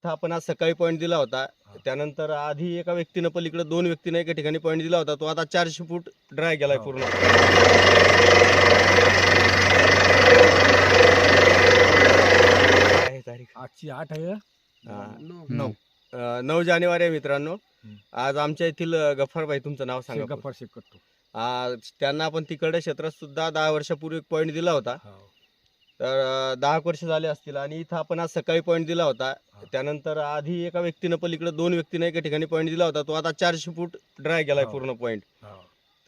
इथं आपण आज सकाळी पॉईंट दिला होता. त्यानंतर आधी एका व्यक्तीनं पलीकडे दोन व्यक्तीनं एका ठिकाणी पॉईंट दिला होता. तो आता चारशे फूट ड्राय गेलाय हो. पूर्ण. काय आहे तारीख? आजची आठ आहे. हा. नऊ. अं, नऊ जानेवारी आहे मित्रांनो. आज आमच्या येथील अं, गफ्फारबाई तुमचं नाव सांगा पूर्ण. गप्पा शेकटतो आज त्यांना आपण तिकडे क्षेत्रात सुद्धा दहा वर्षापूर्वी एक पॉईंट दिला होता. तर अं, दहा एक वर्ष झाले असतील आणि इथं आपण आज सकाळी पॉईंट दिला होता. त्यानंतर आधी एका व्यक्तीनं पलीकडे दोन व्यक्तीनं एका ठिकाणी पॉईंट दिला होता. तो आता चारशे फूट ड्राय गेलाय. पूर्ण पॉईंट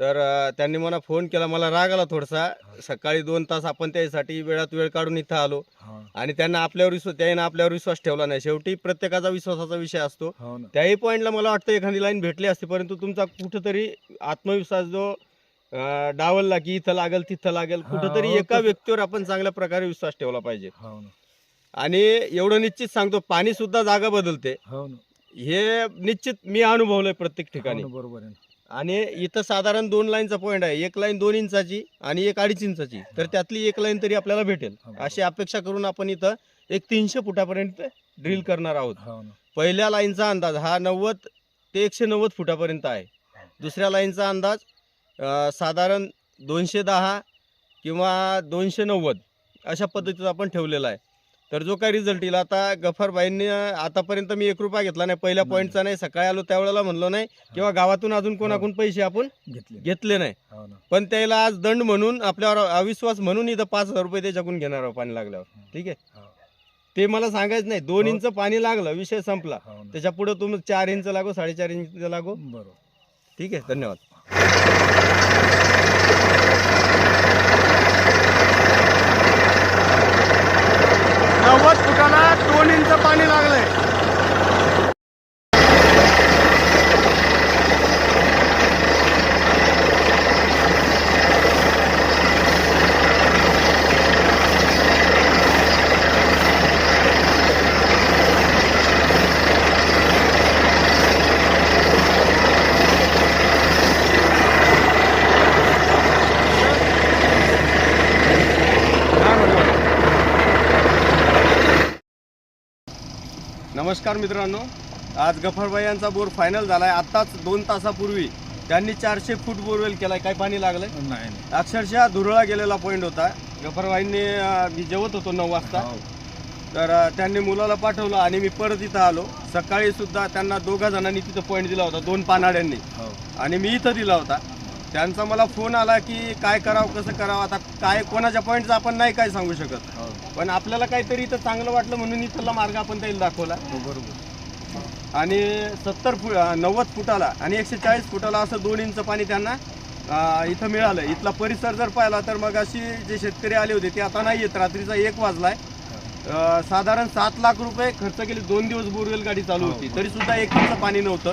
तर अं, त्यांनी मला फोन केला. मला राग आला थोडासा. सकाळी दोन तास आपण त्यासाठी वेळात वेळ काढून इथं आलो. आणि त्यांना आपल्यावर विश्वास त्याने आपल्यावर विश्वास ठेवला नाही. शेवटी प्रत्येकाचा विश्वासाचा विषय असतो. हो ना. त्याही पॉईंटला मला वाटतं एखादी लाईन भेटली असती. परंतु तुमचा कुठंतरी आत्मविश्वास जो अं, डावलला की इथं लागेल तिथं लागेल हा, कुठंतरी हो, एका तसं. व्यक्तीवर आपण चांगल्या प्रकारे विश्वास ठेवला पाहिजे. हो ना. आणि एवढं निश्चित सांगतो पाणी सुद्धा जागा बदलते. हो ना. हे निश्चित मी अनुभवलंय प्रत्येक हो ठिकाणी ना, बरोबर आहे ना. आणि इथं साधारण दोन लाईनचा पॉईंट आहे. एक लाईन दोन इंचाची आणि एक अडीच इंचाची. तर त्यातली एक लाईन तरी आपल्याला भेटेल. हा, बरोबर. अशी अपेक्षा करून आपण इथं एक तीनशे फुटापर्यंत ड्रिल करणार आहोत. हो ना. पहिल्या लाईनचा अंदाज हा नव्वद ते एकशे नव्वद फुटापर्यंत आहे. दुसऱ्या लाईनचा अंदाज अं, साधारण दोनशे दहा किंवा दोनशे नव्वद अशा पद्धतीचा आपण ठेवलेला आहे. तर जो काही रिझल्ट येईल आता गफारबाईंनी आतापर्यंत मी एक रुपया घेतला नाही. पहिल्या. पॉईंटचा नाही. सकाळी आलो त्यावेळेला म्हणलो नाही. किंवा गावातून अजून कोणाकडून पैसे आपण घेतले. घेतले नाही. हो पण त्याला आज दंड म्हणून आपल्यावर अविश्वास म्हणून इथं पाच हजार रुपये त्याच्याकडून घेणार आहोत पाणी लागल्यावर. ठीक आहे? हो. ते मला सांगायचं नाही. दोन हो. इंच पाणी लागलं विषय संपला. हो. त्याच्या पुढे तुम्ही चार इंच लागो साडेचार इंच लागो. बरोबर. ठीक आहे? धन्यवाद नव्वद फुटाला दोन इंच पाणी लागलंय नमस्कार मित्रांनो. आज गफरबाई यांचा बोर फायनल झालाय. आत्ताच दोन तासापूर्वी त्यांनी चारशे फूट बोरवेल केलाय. काय पाणी लागलंय? नाही अक्षरशः धुरळा गेलेला पॉईंट होता. गफरबाईंनी मी जेवत होतो नऊ वाजता. हो. तर त्यांनी मुलाला पाठवलं आणि मी परत इथं आलो. सकाळी सुद्धा त्यांना दोघा जणांनी तिथं पॉईंट दिला होता. दोन पानाड्यांनी. हो. आणि मी इथं दिला होता. त्यांचा मला फोन आला की काय करावं कसं करावं? आता काय कोणाच्या पॉईंटचं आपण नाही काय सांगू शकत. हो. पण आपल्याला काहीतरी इथं चांगलं वाटलं म्हणून इथला मार्ग आपण त्याला दाखवला. हो, बरोबर. आणि सत्तर फूट नव्वद फुटाला आणि एकशे चाळीस फुटाला असं दोन इंच पाणी त्यांना इथं मिळालं. इथला परिसर जर पाहिला तर मग अशी जे शेतकरी आले होते ते आता नाही येत. रात्रीचा एक वाजलाय. अं, साधारण सात लाख रुपये खर्च केले. दोन दिवस बोरवेल गाडी चालू होती. तरी सुद्धा एक इंच पाणी नव्हतं.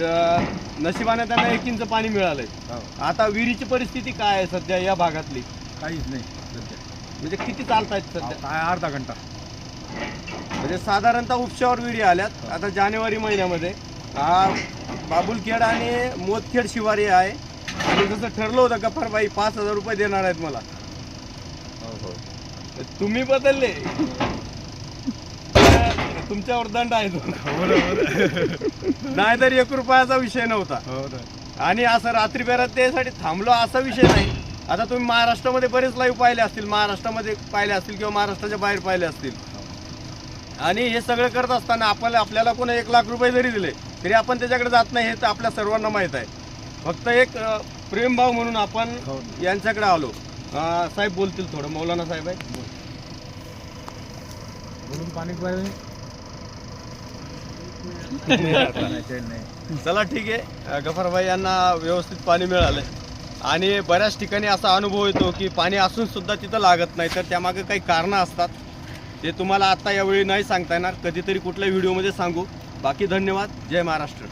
नशिबाने त्यांना एक इंच पाणी मिळालंय. हो. आता विहिरीची परिस्थिती काय आहे सध्या या भागातली? काहीच नाही सध्या. म्हणजे किती चालतायत सध्या? काय अर्धा घंटा. म्हणजे साधारणतः उपशावर विहिरी आल्यात. आता जानेवारी महिन्यामध्ये. हा बाबुलखेड आणि मोतखेड शिवारी आहे. आणि जसं ठरलं होतं गफारबाई पाच हजार रुपये देणार आहेत मला. हो हो. तुम्ही बदलले. तुमच्यावर दंड आहे तो. नाहीतर एक रुपयाचा विषय नव्हता. हो आणि असं रात्री बेरात त्यासाठी थांबलो असा विषय नाही. आता तुम्ही महाराष्ट्रामध्ये बरेच लाईव्ह पाहिले असतील. महाराष्ट्रामध्ये पाहिले असतील किंवा महाराष्ट्राच्या बाहेर पाहिले असतील. आणि हे सगळं करत असताना आपल्याला आपल्याला कोणी एक लाख रुपये जरी दिले तरी आपण त्याच्याकडे जात नाही हे तर आपल्या सर्वांना माहीत आहे. फक्त एक प्रेमभाव म्हणून आपण हो. यांच्याकडे आलो. साहेब बोलतील थोडं. मौलाना साहेब आहे. बोलून पाणी चला ठीक आहे. गफरभाई यांना व्यवस्थित पाणी मिळालं आणि बऱ्याच ठिकाणी असा अनुभव येतो की पाणी असून सुद्धा तिथं लागत नाही. तर त्यामागे काही कारणं असतात. ते तुम्हाला आता यावेळी नाही सांगता येणार. कधीतरी कुठल्या व्हिडिओमध्ये सांगू. बाकी धन्यवाद. जय महाराष्ट्र.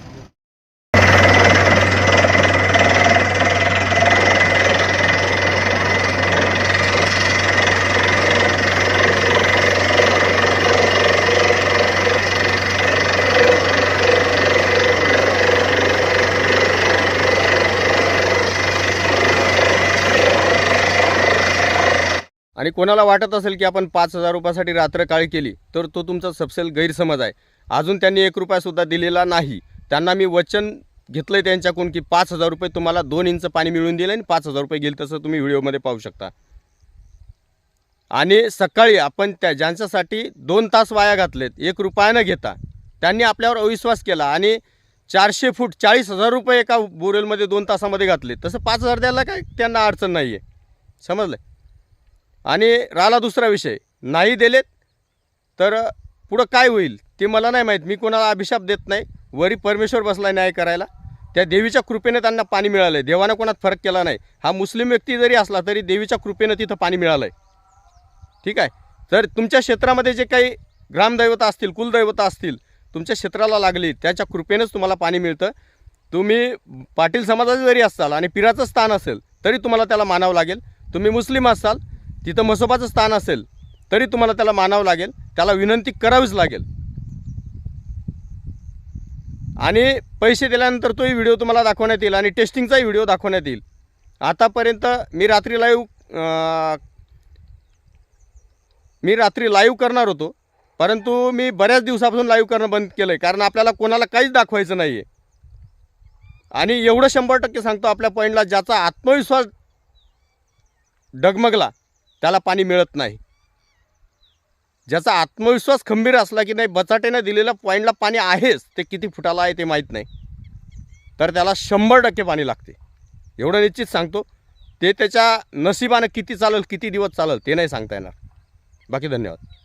आणि कोणाला वाटत असेल की आपण पाच हजार रुपयासाठी रात्र काळी केली तर तो तुमचा सपसेल गैरसमज आहे. अजून त्यांनी एक रुपयासुद्धा दिलेला नाही. त्यांना मी वचन घेतलं आहे त्यांच्याकडून की पाच हजार रुपये तुम्हाला दोन इंच पाणी मिळून दिलं आणि पाच हजार रुपये गेले तसं तुम्ही व्हिडिओमध्ये पाहू शकता. आणि सकाळी आपण त्या ज्यांच्यासाठी दोन तास वाया घातलेत एक रुपया न घेता त्यांनी आपल्यावर अविश्वास केला आणि चारशे फूट चाळीस हजार रुपये एका बोरेलमध्ये दोन तासामध्ये घातले. तसं पाच हजार द्यायला काय त्यांना अडचण नाही आहे समजलं आणि राहिला दुसरा विषय. नाही दिलेत तर पुढं काय होईल ते मला नाही माहीत. मी कोणाला अभिशाप देत नाही. वरी परमेश्वर बसला न्याय करायला. त्या देवीच्या कृपेने त्यांना पाणी मिळालं आहे देवानं कोणात फरक केला नाही. हा मुस्लिम व्यक्ती जरी असला तरी देवीच्या कृपेनं तिथं पाणी मिळालं आहे ठीक आहे? तर तुमच्या क्षेत्रामध्ये जे काही ग्रामदैवता असतील कुलदैवता असतील तुमच्या क्षेत्राला लागली त्याच्या कृपेनंच तुम्हाला पाणी मिळतं. तुम्ही पाटील समाजाचे जरी असाल आणि पिराचं स्थान असेल तरी तुम्हाला त्याला मानावं लागेल. तुम्ही मुस्लिम असाल तिथं मसोबाचं स्थान असेल तरी तुम्हाला त्याला मानावं लागेल त्याला विनंती करावीच लागेल. आणि पैसे दिल्यानंतर तोही व्हिडिओ तुम्हाला दाखवण्यात येईल आणि टेस्टिंगचाही व्हिडिओ दाखवण्यात येईल. आतापर्यंत मी रात्री लाईव्ह मी रात्री लाईव्ह करणार होतो परंतु मी बऱ्याच दिवसापासून लाईव्ह करणं बंद केलं आहे कारण आपल्याला कोणाला काहीच दाखवायचं नाही आहे आणि एवढं शंभर टक्के सांगतो आपल्या पॉईंटला ज्याचा आत्मविश्वास डगमगला त्याला पाणी मिळत नाही. ज्याचा आत्मविश्वास खंबीर असला की नाही बचाट्याने दिलेल्या पॉईंटला पाणी आहेच ते किती फुटाला आहे ते माहीत नाही. तर त्याला शंभर टक्के पाणी लागते. एवढं निश्चित सांगतो ते त्याच्या नशिबानं किती चालेल किती दिवस चालेल ते नाही सांगता येणार. बाकी धन्यवाद.